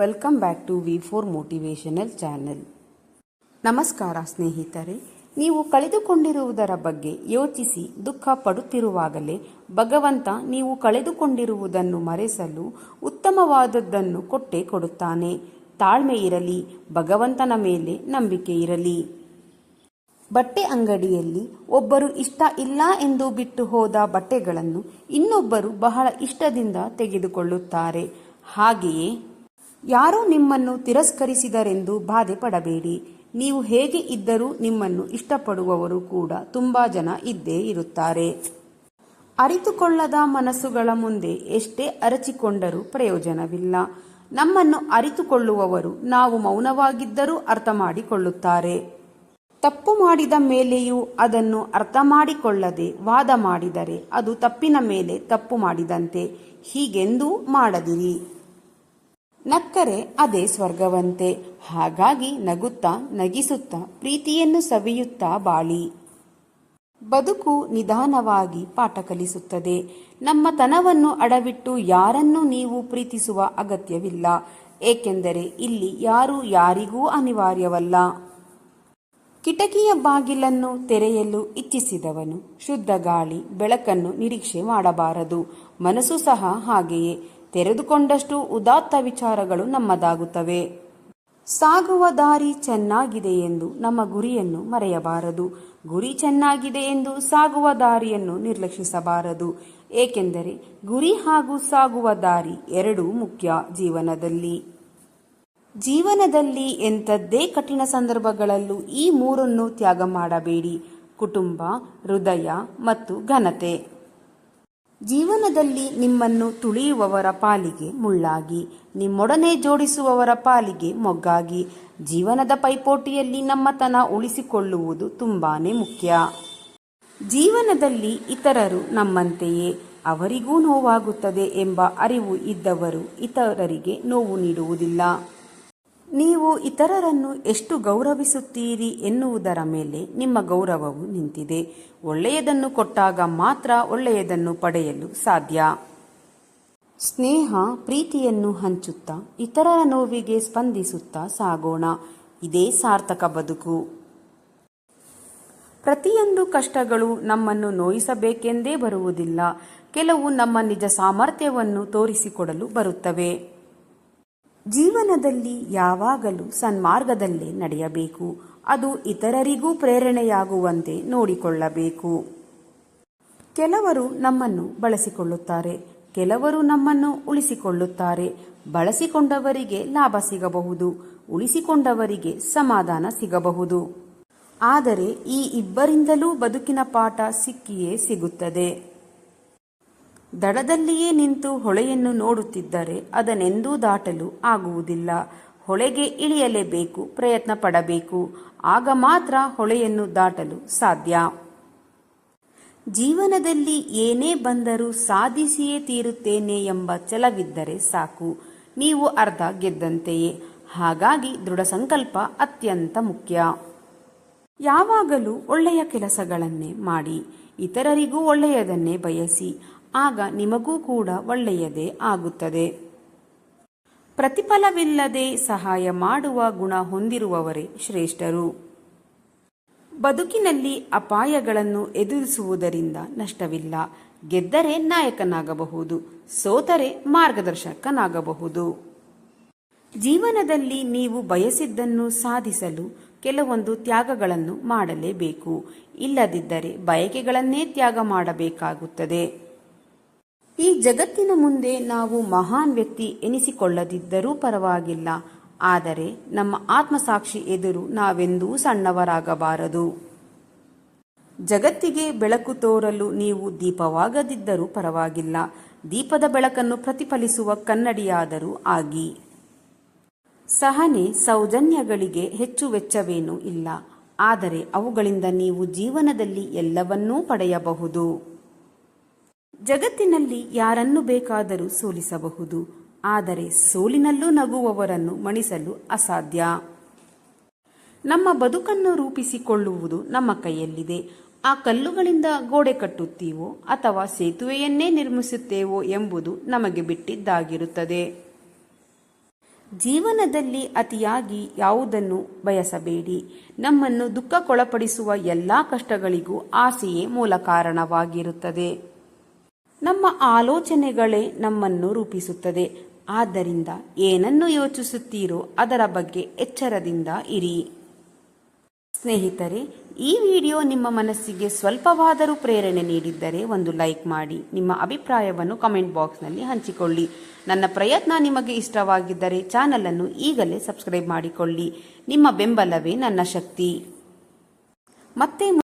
Welcome back to V four motivational channel ನಮಸ್ಕಾರ ಸ್ನೇಹಿತರೆ, ನೀವು ಕಳೆದುಕೊಂಡಿರುವುದರ ಬಗ್ಗೆ ಯೋಚಿಸಿ, ದುಃಖ ಪಡುತ್ತಿರುವಾಗಲೇ ಭಗವಂತ ನೀವು ಕಳೆದುಕೊಂಡಿರುವುದನ್ನು ಮರೆಸಲು ಉತ್ತಮವಾದದ್ದನ್ನು ಕೊಟ್ಟೇ ಕೊಡುತ್ತಾನೆ. ತಾಳ್ಮೆ ಇರಲಿ, ಭಗವಂತನ ಮೇಲೆ ನಂಬಿಕೆ ಇರಲಿ. ಬಟ್ಟೆ ಅಂಗಡಿಯಲ್ಲಿ ಒಬ್ಬರು ಇಷ್ಟ ಇಲ್ಲ ಎಂದು ಬಿಟ್ಟು ಹೋದ ಬಟ್ಟೆಗಳನ್ನು ಇನ್ನೊಬ್ಬರು ಬಹಳ ಇಷ್ಟದಿಂದ ತೆಗೆದುಕೊಳ್ಳುತ್ತಾರೆ. ಹಾಗೆಯೇ ಯಾರೋ ನಿಮ್ಮನ್ನು ತಿರಸ್ಕರಿಸಿದರೆಂದು ಬಾಧೆ ಪಡಬೇಡಿ ನೀವು ಹೇಗೆ ಇದ್ದರೂ ನಿಮ್ಮನ್ನು ಇಷ್ಟಪಡುವವರು ಕೂಡ ತುಂಬಾ ಜನ ಇದ್ದೇ ಇರುತ್ತಾರೆ. ಅರಿತುಕೊಳ್ಳದ ಮನಸ್ಸುಗಳ ಮುಂದೆ ಎಷ್ಟೇ ಅರಚಿಕೊಂಡರೂ ಪ್ರಯೋಜನವಿಲ್ಲ. ನಮ್ಮನ್ನು ಅರಿತುಕೊಳ್ಳುವವರು ನಾವು ಮೌನವಾಗಿದ್ದರೂ ಅರ್ಥ ಮಾಡಿಕೊಳ್ಳುತ್ತಾರೆ ತಪ್ಪು ಮಾಡಿದ ಮೇಲೆಯೂ ಅದನ್ನು ಅರ್ಥ ಮಾಡಿಕೊಳ್ಳದೆ ವಾದ ಮಾಡಿದರೆ ಅದು ತಪ್ಪಿನ ಮೇಲೆ ತಪ್ಪು ಮಾಡಿದಂತೆ. ಹೀಗೆಂದೂ ಮಾಡದಿರಿ. ನಕ್ಕರೆ ಅದೇ ಸ್ವರ್ಗವಂತೆ. ಹಾಗಾಗಿ ನಗುತ್ತಾ ನಗಿಸುತ್ತಾ ಪ್ರೀತಿಯನ್ನು ಸವಿಯುತ್ತಾ ಬಾಳಿ. ಬದುಕು ನಿಧಾನವಾಗಿ ಪಾಠ ಕಲಿಸುತ್ತದೆ. ನಮ್ಮ ತನವನ್ನು ಅಡವಿಟ್ಟು ಯಾರನ್ನು ನೀವು ಪ್ರೀತಿಸುವ ಅಗತ್ಯವಿಲ್ಲ. ಏಕೆಂದರೆ ಇಲ್ಲಿ ಯಾರು ಯಾರಿಗೂ ಅನಿವಾರ್ಯವಲ್ಲ. ಕಿಟಕಿಯ ಬಾಗಿಲನ್ನು ತೆರೆಯಲು ಇಚ್ಛಿಸಿದವನು ಶುದ್ಧ ಗಾಳಿ, ಬೆಳಕನ್ನು ನಿರೀಕ್ಷೆ ಮಾಡಬಾರದು. ಮನಸ್ಸು ಸಹ ಹಾಗೆಯೇ. ತೆರೆದುಕೊಂಡಷ್ಟು ಉದಾತ್ತ ವಿಚಾರಗಳು ನಮ್ಮದಾಗುತ್ತವೆ. ಸಾಗುವ ದಾರಿ ಚೆನ್ನಾಗಿದೆ ಎಂದು ನಮ್ಮ ಗುರಿಯನ್ನು ಮರೆಯಬಾರದು. ಗುರಿ ಚೆನ್ನಾಗಿದೆ ಎಂದು ಸಾಗುವ ದಾರಿಯನ್ನು ನಿರ್ಲಕ್ಷಿಸಬಾರದು. ಏಕೆಂದರೆ ಗುರಿ ಹಾಗೂ ಸಾಗುವ ದಾರಿ ಎರಡೂ ಮುಖ್ಯ ಜೀವನದಲ್ಲಿ. ಜೀವನದಲ್ಲಿ ಎಂಥದ್ದೇ ಕಠಿಣ ಸಂದರ್ಭಗಳಲ್ಲೂ ಈ ಮೂರನ್ನು ತ್ಯಾಗ ಮಾಡಬೇಡಿ. ಕುಟುಂಬ, ಹೃದಯ ಮತ್ತು ಘನತೆ. ಜೀವನದಲ್ಲಿ ನಿಮ್ಮನ್ನು ತುಳಿಯುವವರ ಪಾಲಿಗೆ ಮುಳ್ಳಾಗಿ, ನಿಮ್ಮೊಡನೆ ಜೋಡಿಸುವವರ ಪಾಲಿಗೆ ಮೊಗ್ಗಾಗಿ. ಜೀವನದ ಪೈಪೋಟಿಯಲ್ಲಿ ನಮ್ಮತನ ಉಳಿಸಿಕೊಳ್ಳುವುದು ತುಂಬಾನೇ ಮುಖ್ಯ. ಜೀವನದಲ್ಲಿ ಇತರರು ನಮ್ಮಂತೆಯೇ, ಅವರಿಗೂ ನೋವಾಗುತ್ತದೆ ಎಂಬ ಅರಿವು ಇದ್ದವರು ಇತರರಿಗೆ ನೋವು ನೀಡುವುದಿಲ್ಲ. ನೀವು ಇತರರನ್ನು ಎಷ್ಟು ಗೌರವಿಸುತ್ತೀರಿ ಎನ್ನುವುದರ ಮೇಲೆ ನಿಮ್ಮ ಗೌರವವು ನಿಂತಿದೆ. ಒಳ್ಳೆಯದನ್ನು ಕೊಟ್ಟಾಗ ಮಾತ್ರ ಒಳ್ಳೆಯದನ್ನು ಪಡೆಯಲು ಸಾಧ್ಯ. ಸ್ನೇಹ ಪ್ರೀತಿಯನ್ನು ಹಂಚುತ್ತಾ, ಇತರರ ನೋವಿಗೆ ಸ್ಪಂದಿಸುತ್ತಾ ಸಾಗೋಣ. ಇದೇ ಸಾರ್ಥಕ ಬದುಕು. ಪ್ರತಿಯೊಂದು ಕಷ್ಟಗಳು ನಮ್ಮನ್ನು ನೋಯಿಸಬೇಕೆಂದೇ ಬರುವುದಿಲ್ಲ. ಕೆಲವು ನಮ್ಮ ನಿಜ ಸಾಮರ್ಥ್ಯವನ್ನು ತೋರಿಸಿಕೊಡಲು ಬರುತ್ತವೆ. ಜೀವನದಲ್ಲಿ ಯಾವಾಗಲೂ ಸನ್ಮಾರ್ಗದಲ್ಲೇ ನಡೆಯಬೇಕು. ಅದು ಇತರರಿಗೂ ಪ್ರೇರಣೆಯಾಗುವಂತೆ ನೋಡಿಕೊಳ್ಳಬೇಕು. ಕೆಲವರು ನಮ್ಮನ್ನು ಬಳಸಿಕೊಳ್ಳುತ್ತಾರೆ. ಕೆಲವರು ನಮ್ಮನ್ನು ಉಳಿಸಿಕೊಳ್ಳುತ್ತಾರೆ. ಬಳಸಿಕೊಂಡವರಿಗೆ ಲಾಭ ಸಿಗಬಹುದು. ಉಳಿಸಿಕೊಂಡವರಿಗೆ ಸಮಾಧಾನ ಸಿಗಬಹುದು. ಆದರೆ ಈ ಇಬ್ಬರಿಂದಲೂ ಬದುಕಿನ ಪಾಠ ಸಿಕ್ಕಿಯೇ ಸಿಗುತ್ತದೆ. ದಡದಲ್ಲಿಯೇ ನಿಂತು ಹೊಳೆಯನ್ನು ನೋಡುತ್ತಿದ್ದರೆ ಅದನ್ನೆಂದೂ ದಾಟಲು ಆಗುವುದಿಲ್ಲ. ಹೊಳೆಗೆ ಇಳಿಯಲೇಬೇಕು ಪ್ರಯತ್ನ ಪಡಬೇಕು ಆಗ ಮಾತ್ರ ಹೊಳೆಯನ್ನು ದಾಟಲು ಸಾಧ್ಯ. ಜೀವನದಲ್ಲಿ ಏನೇ ಬಂದರೂ ಸಾಧಿಸಿಯೇ ತೀರುತ್ತೇನೆ ಎಂಬ ಛಲವಿದ್ದರೆ ಸಾಕು. ನೀವು ಅರ್ಧ ಗೆದ್ದಂತೆಯೇ. ಹಾಗಾಗಿ ದೃಢ ಸಂಕಲ್ಪ ಅತ್ಯಂತ ಮುಖ್ಯ. ಯಾವಾಗಲೂ ಒಳ್ಳೆಯ ಕೆಲಸಗಳನ್ನೇ ಮಾಡಿ, ಇತರರಿಗೂ ಒಳ್ಳೆಯದನ್ನೇ ಬಯಸಿ ಆಗ ನಿಮಗೂ ಕೂಡ ಒಳ್ಳೆಯದೇ ಆಗುತ್ತದೆ. ಪ್ರತಿಫಲವಿಲ್ಲದೆ ಸಹಾಯ ಮಾಡುವ ಗುಣ ಹೊಂದಿರುವವರೇ ಶ್ರೇಷ್ಠರು. ಬದುಕಿನಲ್ಲಿ ಅಪಾಯಗಳನ್ನು ಎದುರಿಸುವುದರಿಂದ ನಷ್ಟವಿಲ್ಲ. ಗೆದ್ದರೆ ನಾಯಕನಾಗಬಹುದು. ಸೋತರೆ ಮಾರ್ಗದರ್ಶಕನಾಗಬಹುದು. ಜೀವನದಲ್ಲಿ ನೀವು ಬಯಸಿದ್ದನ್ನು ಸಾಧಿಸಲು ಕೆಲವೊಂದು ತ್ಯಾಗಗಳನ್ನು ಮಾಡಲೇಬೇಕು. ಇಲ್ಲದಿದ್ದರೆ ಬಯಕೆಗಳನ್ನೇ ತ್ಯಾಗ ಮಾಡಬೇಕಾಗುತ್ತದೆ. ಈ ಜಗತ್ತಿನ ಮುಂದೆ ನಾವು ಮಹಾನ್ ವ್ಯಕ್ತಿ ಎನಿಸಿಕೊಳ್ಳದಿದ್ದರೂ ಪರವಾಗಿಲ್ಲ. ಆದರೆ ನಮ್ಮ ಆತ್ಮಸಾಕ್ಷಿ ಎದುರು ನಾವೆಂದೂ ಸಣ್ಣವರಾಗಬಾರದು. ಜಗತ್ತಿಗೆ ಬೆಳಕು ತೋರಲು ನೀವು ದೀಪವಾಗದಿದ್ದರೂ ಪರವಾಗಿಲ್ಲ. ದೀಪದ ಬೆಳಕನ್ನು ಪ್ರತಿಫಲಿಸುವ ಕನ್ನಡಿಯಾದರೂ ಆಗಿ. ಸಹನೆ ಸೌಜನ್ಯಗಳಿಗೆ ಹೆಚ್ಚು ವೆಚ್ಚವೇನೂ ಇಲ್ಲ. ಆದರೆ ಅವುಗಳಿಂದ ನೀವು ಜೀವನದಲ್ಲಿ ಎಲ್ಲವನ್ನೂ ಪಡೆಯಬಹುದು. ಜಗತ್ತಿನಲ್ಲಿ ಯಾರನ್ನು ಬೇಕಾದರೂ ಸೋಲಿಸಬಹುದು, ಆದರೆ ಸೋಲಿನಲ್ಲೂ ನಗುವವರನ್ನು ಮಣಿಸಲು ಅಸಾಧ್ಯ. ನಮ್ಮ ಬದುಕನ್ನು ರೂಪಿಸಿಕೊಳ್ಳುವುದು ನಮ್ಮ ಕೈಯಲ್ಲಿದೆ. ಆ ಕಲ್ಲುಗಳಿಂದ ಗೋಡೆ ಕಟ್ಟುತ್ತೀವೋ ಅಥವಾ ಸೇತುವೆಯನ್ನೇ ನಿರ್ಮಿಸುತ್ತೇವೋ ಎಂಬುದು ನಮಗೆ ಬಿಟ್ಟಿದ್ದಾಗಿರುತ್ತದೆ. ಜೀವನದಲ್ಲಿ ಅತಿಯಾಗಿ ಯಾವುದನ್ನು ಬಯಸಬೇಡಿ. ನಮ್ಮನ್ನು ದುಃಖಕ್ಕೊಳಪಡಿಸುವ ಎಲ್ಲ ಕಷ್ಟಗಳಿಗೂ ಆಸೆಯೇ ಮೂಲ ಕಾರಣವಾಗಿರುತ್ತದೆ. ನಮ್ಮ ಆಲೋಚನೆಗಳೇ ನಮ್ಮನ್ನು ರೂಪಿಸುತ್ತದೆ. ಆದ್ದರಿಂದ ಏನನ್ನು ಯೋಚಿಸುತ್ತೀರೋ ಅದರ ಬಗ್ಗೆ ಎಚ್ಚರದಿಂದ ಇರಿ. ಸ್ನೇಹಿತರೆ, ಈ ವಿಡಿಯೋ ನಿಮ್ಮ ಮನಸ್ಸಿಗೆ ಸ್ವಲ್ಪವಾದರೂ ಪ್ರೇರಣೆ ನೀಡಿದ್ದರೆ ಒಂದು ಲೈಕ್ ಮಾಡಿ. ನಿಮ್ಮ ಅಭಿಪ್ರಾಯವನ್ನು ಕಮೆಂಟ್ ಬಾಕ್ಸ್ನಲ್ಲಿ ಹಂಚಿಕೊಳ್ಳಿ. ನನ್ನ ಪ್ರಯತ್ನ ನಿಮಗೆ ಇಷ್ಟವಾಗಿದ್ದರೆ ಚಾನಲನ್ನು ಈಗಲೇ ಸಬ್ಸ್ಕ್ರೈಬ್ ಮಾಡಿಕೊಳ್ಳಿ. ನಿಮ್ಮ ಬೆಂಬಲವೇ ನನ್ನ ಶಕ್ತಿ. ಮತ್ತೆ